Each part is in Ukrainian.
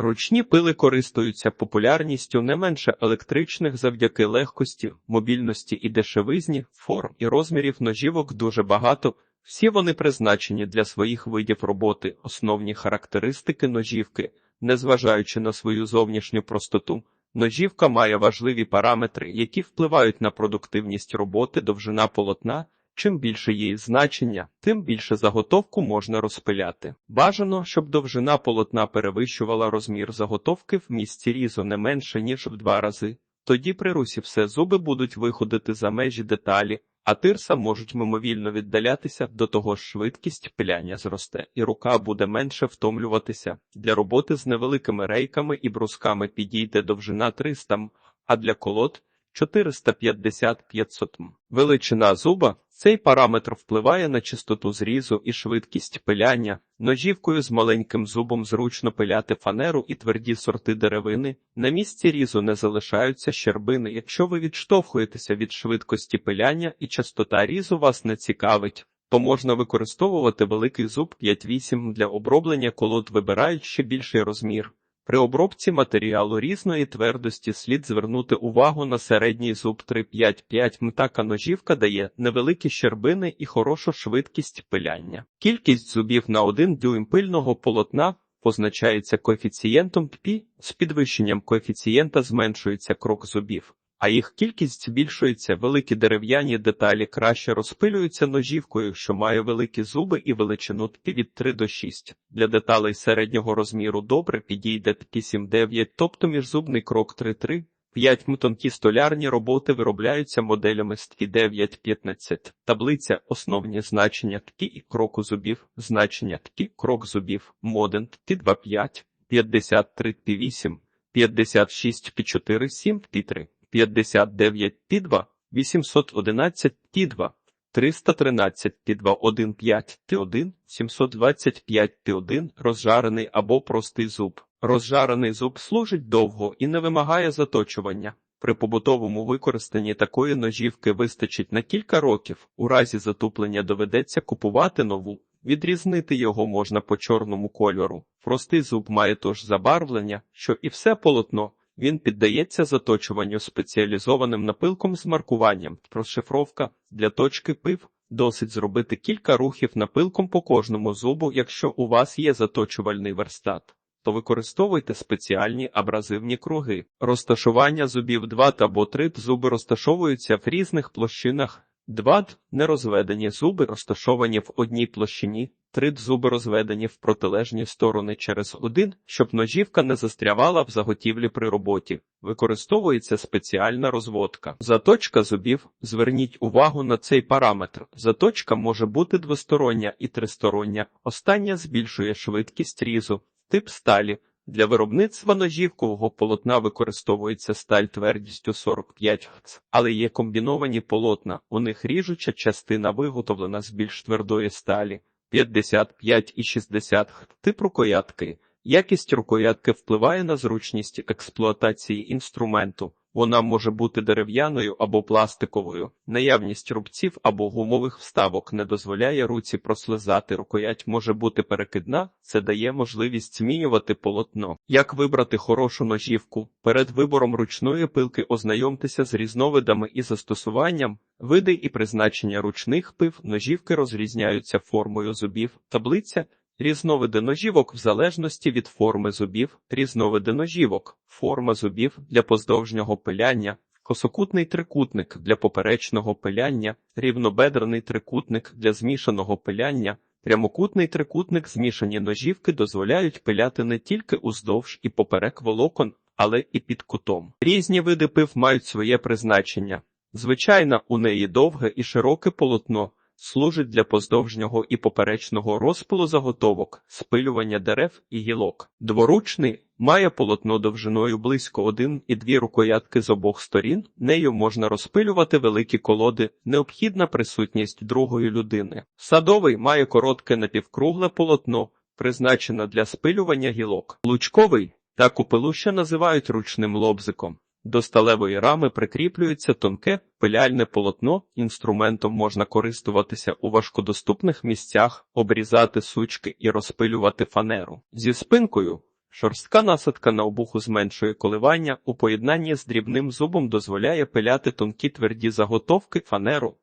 Ручні пили користуються популярністю не менше електричних завдяки легкості, мобільності і дешевизні, форм і розмірів ножівок дуже багато. Всі вони призначені для своїх видів роботи, основні характеристики ножівки, незважаючи на свою зовнішню простоту. Ножівка має важливі параметри, які впливають на продуктивність роботи, довжина полотна. Чим більше її значення, тим більше заготовку можна розпиляти. Бажано, щоб довжина полотна перевищувала розмір заготовки в місці різу не менше, ніж в два рази. Тоді при русі все зуби будуть виходити за межі деталі, а тирса можуть мимовільно віддалятися, до того ж швидкість пиляння зросте, і рука буде менше втомлюватися. Для роботи з невеликими рейками і брусками підійде довжина 300 м, а для колод 450-500 м. Величина зуба цей параметр впливає на чистоту зрізу і швидкість пиляння. Ножівкою з маленьким зубом зручно пиляти фанеру і тверді сорти деревини. На місці різу не залишаються щербини. Якщо ви відштовхуєтеся від швидкості пиляння і частота різу вас не цікавить, то можна використовувати великий зуб 5-8 для оброблення колод, вибирають ще більший розмір. При обробці матеріалу різної твердості слід звернути увагу на середній зуб 3-5-5 мтака ножівка дає невеликі щербини і хорошу швидкість пиляння. Кількість зубів на 1 дюйм пильного полотна позначається коефіцієнтом пі, з підвищенням коефіцієнта зменшується крок зубів. А їх кількість збільшується, великі дерев'яні деталі краще розпилюються ножівкою, що має великі зуби і величину ТП від 3 до 6. Для деталей середнього розміру добре підійде ТП 7-9, тобто міжзубний крок 3-3. 5 тонкі столярні роботи виробляються моделями з ТК 9-15. Таблиця основні значення ТК і кроку зубів, значення ТК, крок зубів, моден ТК 2-5, 53 П8, 56 П4, 7 П3. 59 Т2, 811 Т2, 313 Т2, 15 Т1, 725 Т1, розжарений або простий зуб. Розжарений зуб служить довго і не вимагає заточування. При побутовому використанні такої ножівки вистачить на кілька років. У разі затуплення доведеться купувати нову. Відрізнити його можна по чорному кольору. Простий зуб має тож забарвлення, що і все полотно. Він піддається заточуванню спеціалізованим напилком з маркуванням. Розшифровка для точки пив досить зробити кілька рухів напилком по кожному зубу, якщо у вас є заточувальний верстат. То використовуйте спеціальні абразивні круги. Розташування зубів 2 або 3 зуби розташовуються в різних площинах. Два нерозведені зуби розташовані в одній площині, три зуби розведені в протилежні сторони через один, щоб ножівка не застрявала в заготівлі при роботі. Використовується спеціальна розводка. Заточка зубів. Зверніть увагу на цей параметр. Заточка може бути двостороння і тристороння. Остання збільшує швидкість різу, тип сталі. Для виробництва ножівкового полотна використовується сталь твердістю 45 Гц, але є комбіновані полотна. У них ріжуча частина виготовлена з більш твердої сталі 55 і 60 Тип рукоятки. Якість рукоятки впливає на зручність експлуатації інструменту. Вона може бути дерев'яною або пластиковою. Наявність рубців або гумових вставок не дозволяє руці прослизати. Рукоять може бути перекидна, це дає можливість змінювати полотно. Як вибрати хорошу ножівку? Перед вибором ручної пилки ознайомтеся з різновидами і застосуванням. Види і призначення ручних пив ножівки розрізняються формою зубів. Таблиця Різновиди ножівок в залежності від форми зубів, різновиди ножівок, форма зубів для поздовжнього пиляння, косокутний трикутник для поперечного пиляння, рівнобедрений трикутник для змішаного пиляння, прямокутний трикутник змішані ножівки дозволяють пиляти не тільки уздовж і поперек волокон, але і під кутом. Різні види пив мають своє призначення. Звичайно, у неї довге і широке полотно служить для поздовжнього і поперечного розпилу заготовок, спилювання дерев і гілок. Дворучний має полотно довжиною близько один і дві рукоятки з обох сторін. Нею можна розпилювати великі колоди, необхідна присутність другої людини. Садовий має коротке напівкругле полотно, призначене для спилювання гілок. Лучковий таку пилу ще називають ручним лобзиком. До сталевої рами прикріплюється тонке пиляльне полотно. Інструментом можна користуватися у важкодоступних місцях, обрізати сучки і розпилювати фанеру. Зі спинкою Шорстка насадка на обуху зменшує коливання, у поєднанні з дрібним зубом дозволяє пиляти тонкі тверді заготовки, фанеру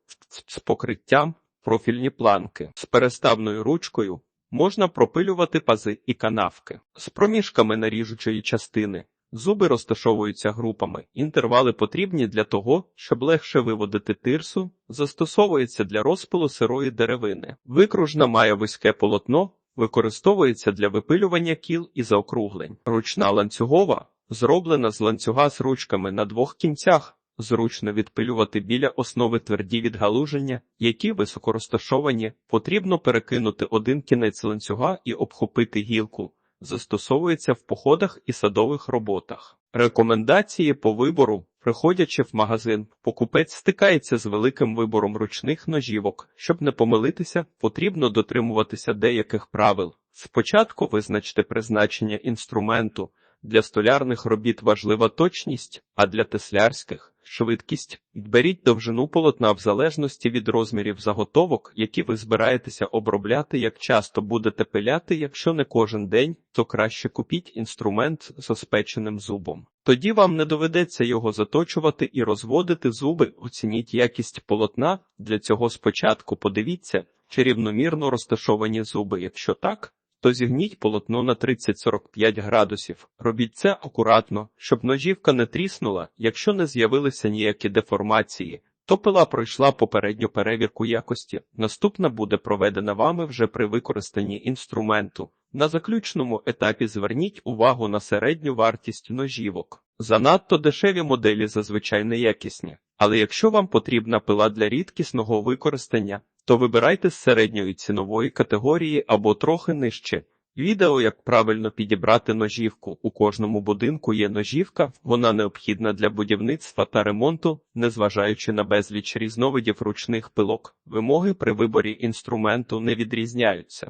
з покриттям, профільні планки. З переставною ручкою можна пропилювати пази і канавки. З проміжками наріжучої частини зуби розташовуються групами. Інтервали потрібні для того, щоб легше виводити тирсу, застосовується для розпилу сирої деревини. Викружна має вузьке полотно, використовується для випилювання кіл і заокруглень. Ручна ланцюгова зроблена з ланцюга з ручками на двох кінцях. Зручно відпилювати біля основи тверді відгалуження, які високо розташовані, потрібно перекинути один кінець ланцюга і обхопити гілку. Застосовується в походах і садових роботах. Рекомендації по вибору. Приходячи в магазин, покупець стикається з великим вибором ручних ножівок. Щоб не помилитися, потрібно дотримуватися деяких правил. Спочатку визначте призначення інструменту. Для столярних робіт важлива точність, а для теслярських швидкість. Беріть довжину полотна в залежності від розмірів заготовок, які ви збираєтеся обробляти, як часто будете пиляти, якщо не кожен день, то краще купіть інструмент з оспеченим зубом. Тоді вам не доведеться його заточувати і розводити зуби, оцініть якість полотна. Для цього спочатку подивіться, чи рівномірно розташовані зуби. Якщо так, то зігніть полотно на 30-45 градусів. Робіть це акуратно, щоб ножівка не тріснула, якщо не з'явилися ніякі деформації. То пила пройшла попередню перевірку якості. Наступна буде проведена вами вже при використанні інструменту. На заключному етапі зверніть увагу на середню вартість ножівок. Занадто дешеві моделі зазвичай неякісні, але якщо вам потрібна пила для рідкісного використання, то вибирайте з середньої цінової категорії або трохи нижче. Відео, як правильно підібрати ножівку. У кожному будинку є ножівка, вона необхідна для будівництва та ремонту, незважаючи на безліч різновидів ручних пилок. Вимоги при виборі інструменту не відрізняються.